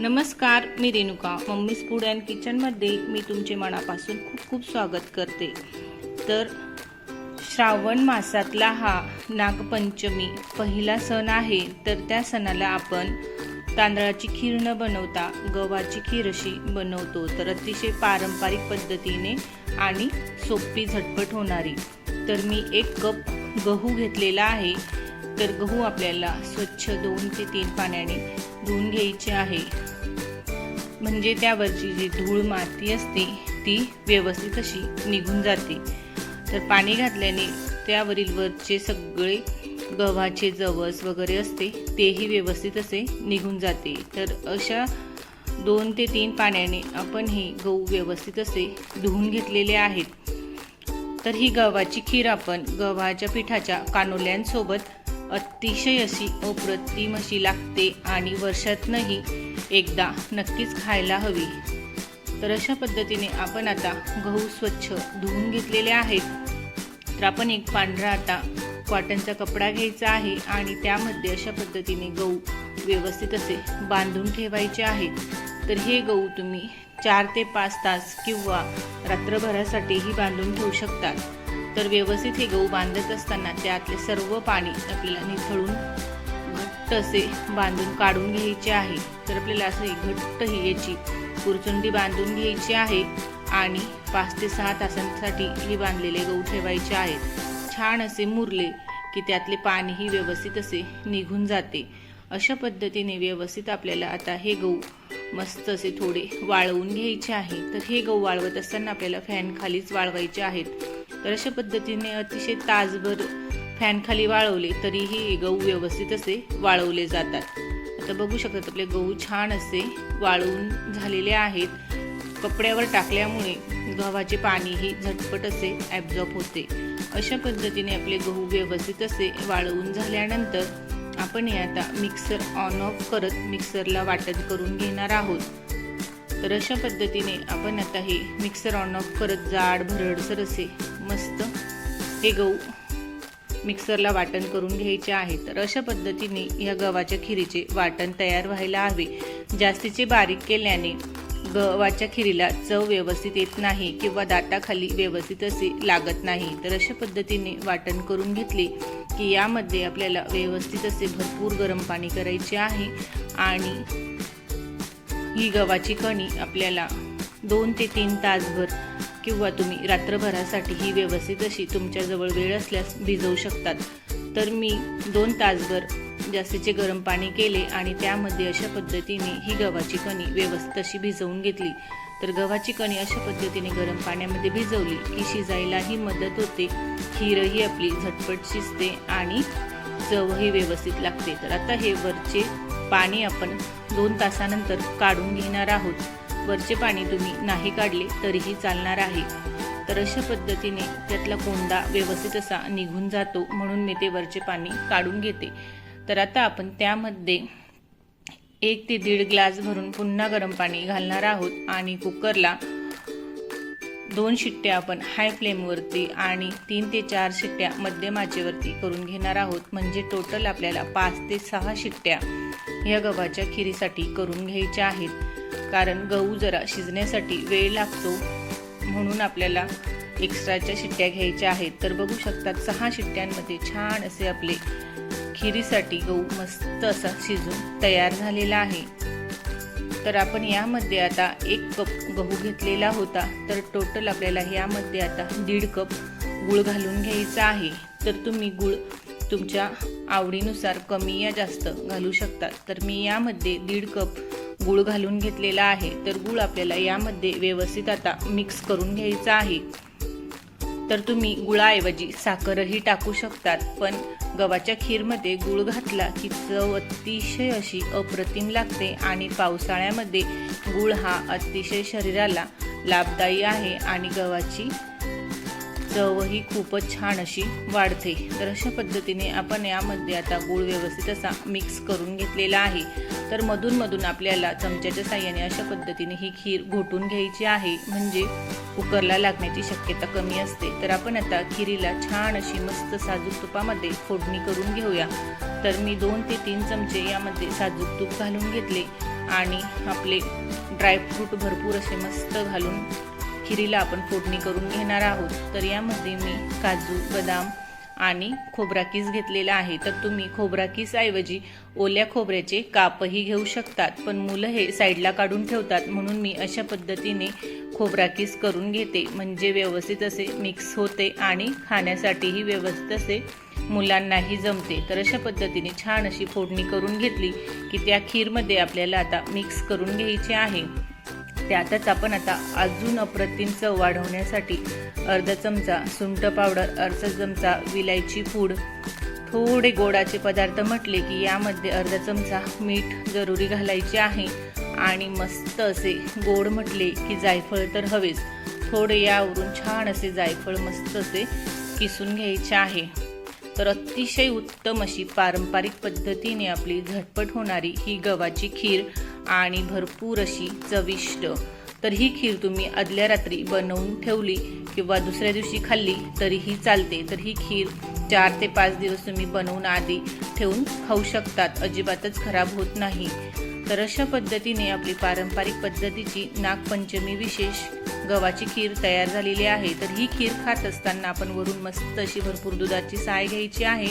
नमस्कार मी Renuka. Mummy's food and किचनमध्ये मी तुमचे मनापासून खूप खूप स्वागत करते. तर श्रावण मासातला हा नागपंचमी पहिला सण आहे तर त्या सणाला आपण तांदळाची खीर न बनवता गव्हाची खीर अशी बनवतो. तर अतिशय पारंपरिक पद्धतीने आणि सोपी झटपट होणारी. तर मी एक कप गहू घेतलेला आहे. तर गहू आपल्याला स्वच्छ दोन ते तीन पाण्याने धुवून घ्यायचे आहे. म्हणजे त्यावरची जी धूळ माती असते ती व्यवस्थित अशी निघून जाते. तर पाणी घातल्याने त्यावरील वरचे सगळे गव्हाचे जवस वगैरे असते तेही व्यवस्थित असे निघून जाते. तर अशा दोन ते तीन पाण्याने आपण हे गहू व्यवस्थित असे धुवून घेतलेले आहेत. तर ही गव्हाची खीर आपण गव्हाच्या पिठाच्या कानोल्यांसोबत अतिशय अशी अप्रतिम अशी लागते आणि वर्षातनंही एकदा नक्कीच खायला हवी. तर अशा पद्धतीने आपण आता गहू स्वच्छ धुवून घेतलेले आहेत. तर आपण एक पांढरा आता कॉटनचा कपडा घ्यायचा आहे आणि त्यामध्ये अशा पद्धतीने गहू व्यवस्थित असे बांधून ठेवायचे आहेत. तर हे गहू तुम्ही चार ते पाच तास किंवा रात्रभरासाठीही बांधून ठेवू शकतात. तर व्यवस्थित हे गहू बांधत असताना त्यातले सर्व पाणी आपल्याला निथळून घट्ट असे बांधून काढून घ्यायचे आहे. तर आपल्याला असे घट्ट ही याची कुरचुंडी बांधून घ्यायची आहे आणि पाच ते सहा तासांसाठी ही बांधलेले गहू ठेवायचे आहेत. छान असे मुरले की त्यातले पाणीही व्यवस्थित असे निघून जाते. अशा पद्धतीने व्यवस्थित आपल्याला आता हे गहू मस्त असे थोडे वाळवून घ्यायचे आहे. तर हे गहू वाळवत असताना आपल्याला फॅन खालीच वाळवायचे आहेत. तर अशा पद्धतीने अतिशय तासभर फॅनखाली वाळवले तरीही गहू व्यवस्थित असे वाळवले जातात. आता बघू शकतात आपले गहू छान असे वाळवून झालेले आहेत. कपड्यावर टाकल्यामुळे गव्हाचे पाणीही झटपट असे ॲब्झॉर्ब होते. अशा पद्धतीने आपले गहू व्यवस्थित असे वाळवून झाल्यानंतर आपण हे आता मिक्सर ऑन ऑफ करत मिक्सरला वाटण करून घेणार आहोत. तर अशा पद्धतीने आपण आता हे मिक्सर ऑन ऑफ करत जाड भरडसर असे मस्त हे गहू मिक्सरला वाटण करून घ्यायचे आहे. तर अशा पद्धतीने या गव्हाच्या खिरीचे वाटण तयार व्हायला हवे. जास्तीचे बारीक केल्याने गव्हाच्या खिरीला चव व्यवस्थित येत नाही किंवा दाताखाली व्यवस्थित असे लागत नाही. तर अशा पद्धतीने वाटण करून घेतले की यामध्ये आपल्याला व्यवस्थित असे भरपूर गरम पाणी करायचे आहे आणि ही गव्हाची कणी आपल्याला दोन ते तीन तासभर किंवा तुम्ही रात्रभरासाठी ही व्यवस्थित अशी तुमच्याजवळ वेळ असल्यास भिजवू शकतात. तर मी दोन तासभर जास्तीचे गरम पाणी केले आणि त्यामध्ये अशा पद्धतीने ही गव्हाची कणी व्यवस्थित अशी भिजवून घेतली. तर गव्हाची कणी अशा पद्धतीने गरम पाण्यामध्ये भिजवली की शिजायलाही मदत होते. खीरही आपली झटपट शिजते आणि चवही व्यवस्थित लागते. तर आता हे वरचे पाणी आपण दोन तासानंतर काढून घेणार आहोत. वरचे पाणी तुम्ही नाही काढले तरीही चालणार आहे. तर अशा पद्धतीने त्यातला कोंडा व्यवस्थित असा निघून जातो म्हणून मी ते वरचे पाणी काढून घेते. तर आता आपण त्यामध्ये एक ते दीड ग्लास भरून पुन्हा गरम पाणी घालणार आहोत आणि कुकरला दोन शिट्ट्या आपण हाय फ्लेमवरती आणि तीन ते चार शिट्ट्या मध्यम आचेवरती करून घेणार आहोत. म्हणजे टोटल आपल्याला पाच ते सहा शिट्ट्या या गव्हाच्या खिरीसाठी करून घ्यायच्या आहेत. कारण गहू जरा शिजण्यासाठी वेळ लागतो म्हणून आपल्याला एक्स्ट्राच्या शिट्ट्या घ्यायच्या आहेत. तर बघू शकतात सहा शिट्ट्यांमध्ये छान असे आपले खिरीसाठी गहू मस्त असा शिजून तयार झालेला आहे. तर आपण यामध्ये आता एक कप गहू घेतलेला होता. तर टोटल आपल्याला यामध्ये आता दीड कप गुळ घालून घ्यायचा आहे. तर तुम्ही गुळ तुमच्या आवडीनुसार कमी या जास्त घालू शकता. तर मी यामध्ये दीड कप गूळ घालून घेतलेला आहे. तर गूळ आपल्याला यामध्ये व्यवस्थित आता मिक्स करून घ्यायचा आहे. तर तुम्ही गुळाऐवजी साखरही टाकू शकतात पण गव्हाच्या खीरमध्ये गुळ घातला की चव अतिशय अशी अप्रतिम लागते आणि पावसाळ्यामध्ये गुळ हा अतिशय शरीराला लाभदायी आहे आणि गव्हाची चवही खूपच छान अशी वाढते. तर अशा पद्धतीने आपण यामध्ये आता गूळ व्यवस्थित असा मिक्स करून घेतलेला आहे. तर मधून मधून आपल्याला चमच्याच्या साह्याने अशा पद्धतीने ही खीर घोटून घ्यायची आहे. म्हणजे कुकरला लागण्याची शक्यता कमी असते. तर आपण आता खिरीला छान अशी मस्त साजूक तुपामध्ये फोडणी करून घेऊया. तर मी दोन ते तीन चमचे यामध्ये साजूक तूप घालून घेतले. आणि आपले ड्रायफ्रूट भरपूर असे मस्त घालून खिरीला आपण फोडणी करून घेणार आहोत. तर यामध्ये मी काजू बदाम आणि खोबरा किस घेतलेला आहे. तर तुम्ही खोबरा ऐवजी ओल्या खोबऱ्याचे कापही घेऊ शकतात. पण मुलं हे साईडला काढून ठेवतात. म्हणून मी अशा पद्धतीने खोबरा किस करून घेते. म्हणजे व्यवस्थित असे मिक्स होते आणि खाण्यासाठीही व्यवस्थित असे मुलांनाही जमते. तर अशा पद्धतीने छान अशी फोडणी करून घेतली की त्या खीरमध्ये आपल्याला आता मिक्स करून घ्यायची आहे. त्यातच आपण आता अजून अप्रतिम चव वाढवण्यासाठी अर्धा चमचा सुंठ पावडर अर्धा चमचा विलायची पूड थोडे गोडाचे पदार्थ म्हटले की यामध्ये अर्धा चमचा मीठ जरुरी घालायचे आहे. आणि मस्त असे गोड म्हटले की जायफळ तर हवेच. थोडे यावरून छान असे जायफळ मस्त असे किसून घ्यायचे आहे. तर अतिशय उत्तम अशी पारंपरिक पद्धतीने आपली झटपट होणारी ही गव्हाची खीर आणि भरपूर अशी चविष्ट. तर ही खीर तुम्ही आदल्या रात्री बनवून ठेवली किंवा दुसऱ्या दिवशी खाल्ली तरीही चालते. तर ही खीर चार ते पाच दिवस तुम्ही बनवून आधी ठेवून खाऊ शकतात. अजिबातच खराब होत नाही. तर अशा पद्धतीने आपली पारंपरिक पद्धतीची नागपंचमी विशेष गव्हाची खीर तयार झालेली आहे. तर ही खीर खात असताना आपण वरून मस्त अशी भरपूर दुधाची साय घ्यायची आहे.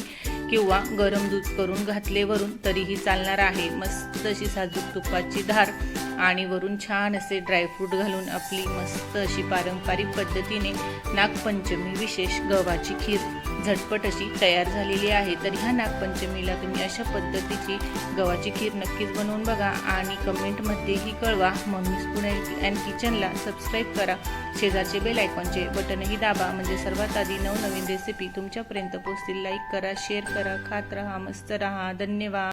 किंवा गरम दूध करून घातले वरून तरीही चालणार आहे. मस्त अशी साजूक तुपाची धार आणि वरून छान असे ड्रायफ्रूट घालून आपली मस्त अशी पारंपरिक पद्धतीने नागपंचमी विशेष गव्हाची खीर. झटपट अशी तयार झालेली आहे. तर ह्या नागपंचमीला तुम्ही अशा पद्धतीची गव्हाची खीर नक्कीच बनवून बघा आणि कमेंटमध्येही कळवा. मम्मी स्पून अँड किचनला सबस्क्राईब करा. शेजारचे बेल आयकॉनचे बटनही दाबा. म्हणजे सर्वात आधी नवनवीन रेसिपी तुमच्यापर्यंत पोचतील लाईक करा शेअर करा खात राहा मस्त राहा. धन्यवाद.